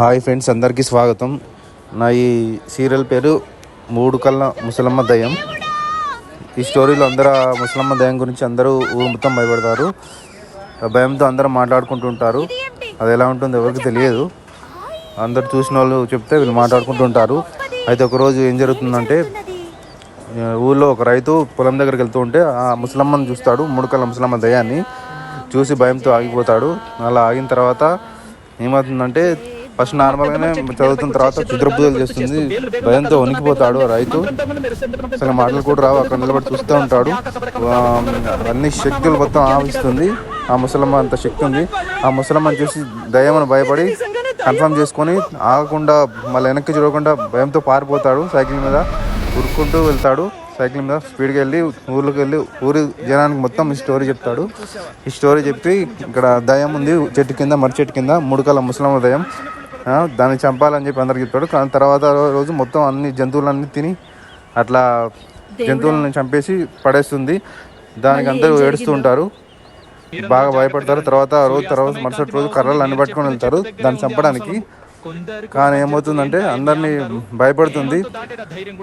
Hi friends అందరికీ స్వాగతం. నా ఈ సీరియల్ పేరు మూడు కళ్ళ ముసలమ్మ దయం ఈ స్టోరీలో అందరూ ఆ ముసలమ్మ దయం గురించి అందరూ ఊరు మొత్తం భయపడతారు. ఆ భయంతో అందరూ మాట్లాడుకుంటుంటారు. అది ఎలా ఉంటుందో ఎవరికి తెలియదు. అందరు చూసిన వాళ్ళు చెప్తే వీళ్ళు మాట్లాడుకుంటుంటారు. అయితే ఒకరోజు ఏం జరుగుతుందంటే ఊళ్ళో ఒక రైతు పొలం దగ్గరికి వెళ్తూ ఉంటే ఆ ముసలమ్మని చూస్తాడు మూడు కళ్ళ ముసలమ్మ దయాన్ని చూసి భయంతో ఆగిపోతాడు. అలా ఆగిన తర్వాత ఏమవుతుందంటే ఫస్ట్ నార్మల్గానే చదువుతున్న తర్వాత క్షుద్రపూజలు చేస్తుంది. భయంతో వణికిపోతాడు రైతు. అసలు మాటలు కూడా రావు అక్కడ నిలబడి చూస్తూ ఉంటాడు. అన్ని శక్తులు మొత్తం ఆవిస్తుంది. ఆ ముసలమ్మ అంత శక్తి ఉంది. ఆ ముసలమ్మని చూసి దయ్యమని భయపడి కన్ఫర్మ్ చేసుకొని ఆగకుండా మళ్ళీ వెనక్కి చూడకుండా భయంతో పారిపోతాడు సైకిల్ మీద. ఉరుక్కుంటూ వెళ్తాడు సైకిల్ మీద. స్పీడ్గా వెళ్ళి ఊర్లోకి వెళ్ళి ఊరి జనానికి మొత్తం ఈ స్టోరీ చెప్తాడు. ఈ స్టోరీ చెప్పి ఇక్కడ దయ్యం ఉంది చెట్టు కింద మర్రి చెట్టు కింద మూడుకాల ముసలమ్మ దయ్యం. ఆ, దాన్ని చంపాలని చెప్పి అందరికి చెప్తాడు కానీ తర్వాత రోజు మొత్తం అన్ని జంతువులన్నీ తిని అట్లా జంతువులను చంపేసి పడేస్తుంది. దానికి అందరూ ఏడుస్తూ ఉంటారు బాగా భయపడతారు. తర్వాత రోజు తర్వాత మరుసటి రోజు కర్రలు అన్ని పట్టుకొని వెళ్తారు దాన్ని చంపడానికి. కానీ ఏమవుతుందంటే అందరినీ భయపడుతుంది.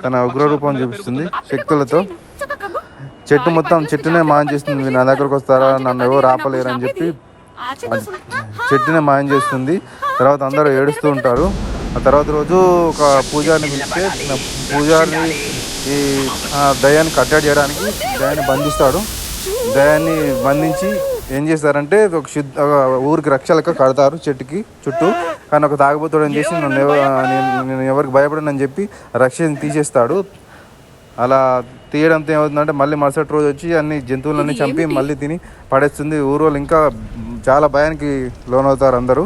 తన ఉగ్రరూపం చూపిస్తుంది శక్తులతో. చెట్టు మొత్తం చెట్టునే మాయం చేస్తుంది నా దగ్గరకు వస్తారా? నన్ను ఎవరు ఆపలేరు అని చెప్పి చెట్టునే మాయం చేస్తుంది. తర్వాత అందరూ ఏడుస్తూ ఉంటారు. ఆ తర్వాత రోజు ఒక పూజారిని పిలిస్తే పూజారిని ఈ దయాన్ని కట్టడి చేయడానికి దయాన్ని బంధిస్తాడు. దయాన్ని బంధించి ఏం చేస్తారంటే ఒక శుద్ధ ఊరికి రక్షలక కడతారు చెట్టుకి చుట్టూ. కానీ ఒక తాగబోతుడు ఏం చేసి నన్ను నేను నేను ఎవరికి భయపడనని చెప్పి రక్షని తీసేస్తాడు. అలా తీయడంతో ఏమవుతుందంటే మళ్ళీ మరుసటి రోజు వచ్చి అన్ని జంతువులన్నీ చంపి మళ్ళీ తిని పడేస్తుంది. ఊరు వాళ్ళు ఇంకా చాలా భయానికి లోనవుతారు అందరూ.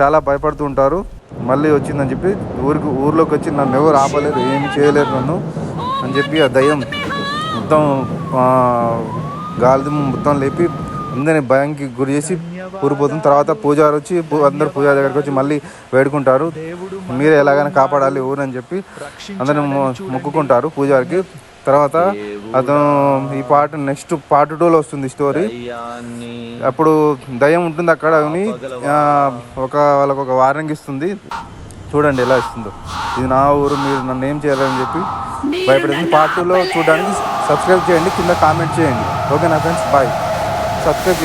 చాలా భయపడుతూ ఉంటారు. మళ్ళీ వచ్చిందని చెప్పి ఊరికి ఊర్లోకి వచ్చి నన్ను ఎవరు ఆపలేరు ఏమి చేయలేరు నన్ను అని చెప్పి ఆ దయ్యం మొత్తం ఆ, మొత్తం లేపి అందరినీ భయానికి గురి చేసి ఊరిపోతుంది. తర్వాత పూజారు వచ్చి అందరు పూజారి దగ్గరికి వచ్చి మళ్ళీ వేడుకుంటారు. మీరే ఎలాగైనా కాపాడాలి ఊరని చెప్పి అందరిని మొ- మొక్కుకుంటారు పూజారికి. తర్వాత అతను ఈ పాట నెక్స్ట్ పార్ట్ టూలో వస్తుంది స్టోరీ. అప్పుడు దయ్యం ఉంటుంది అక్కడ అని ఒక వాళ్ళకు ఒక వార్నింగ్ ఇస్తుంది. చూడండి ఎలా ఇస్తుందో. ఇది నా ఊరు మీరు నన్ను ఏం చేయాలని చెప్పి భయపడింది పార్ట్ టూలో చూడడానికి సబ్స్క్రైబ్ చేయండి కింద కామెంట్ చేయండి. ఓకేనా ఫ్రెండ్స్ బాయ్ సబ్స్క్రైబ్